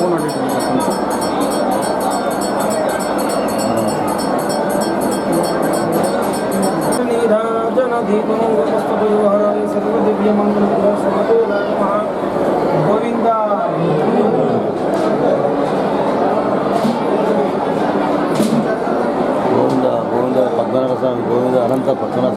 Phone அடிக்கிறது கொஞ்சம் கோவிந்தா கோவிந்தா பத்மநாபசாமி கோவிந்தா அனந்த பத்மநாப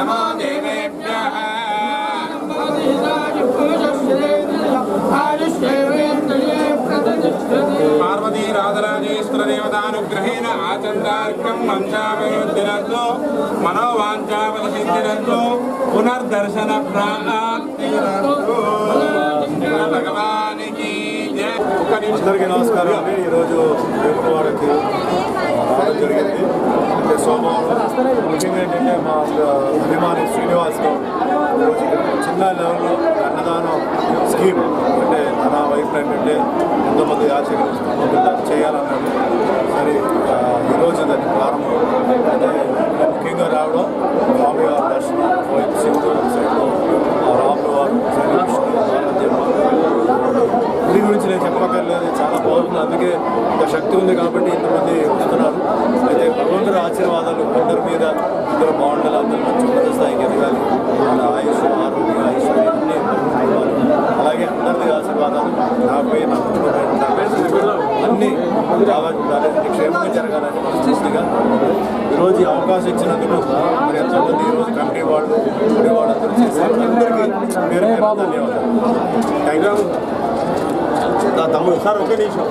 విహేర్వామస్యేదంజ నమో పార్వతీ రాజరాజేశ్వర దేవతానుగ్రహేణ ఆచందార్కం వంశాభివృద్ధిరస్తు మనోవాంఛావల పునర్దర్శన ప్రాప్తిరస్తు అందరికీ నమస్కారం అండి. ఈరోజు వేపువాడకి రావడం జరిగింది. అంటే సోమవారం ముఖ్యంగా ఏంటంటే మా అభిమాని శ్రీనివాస్ చిన్న లెవెల్లో అన్నదానం స్కీమ్ అంటే నా వైఫ్ ఏంటంటే ఎంతోమంది యాచకులు దాన్ని చాలా అందుకే ఇంత శక్తి ఉంది కాబట్టి ఇంతమంది వస్తున్నారు. అయితే భగవంతుడి ఆశీర్వాదాలు అందరి మీద అందరూ బాగుండాలి అందరూ మంచి ఉన్నత స్థాయికి ఎదగాలి. వాళ్ళ ఆయుష్ ఆరోగ్య ఆయుష్ అన్నీ భగవంతుడు అలాగే అందరిది ఆశీర్వాదాలు నాపై నా కుటుంబపై ఉండాలి అన్ని బాగా ఉండాలి. అన్ని క్షేమంగా జరగాలని మనస్ఫూర్తిగా ఈరోజు ఈ అవకాశం ఇచ్చినందుకు మరి ఎంతోమంది ఈరోజు కమిటీ వాళ్ళు గుడి వాళ్ళందరూ చేశారు. అందరికీ పేరు పేరు ధన్యవాదాలు. థ్యాంక్ యూ తమ్ముడు. సార్ ఒకే నిమిషం.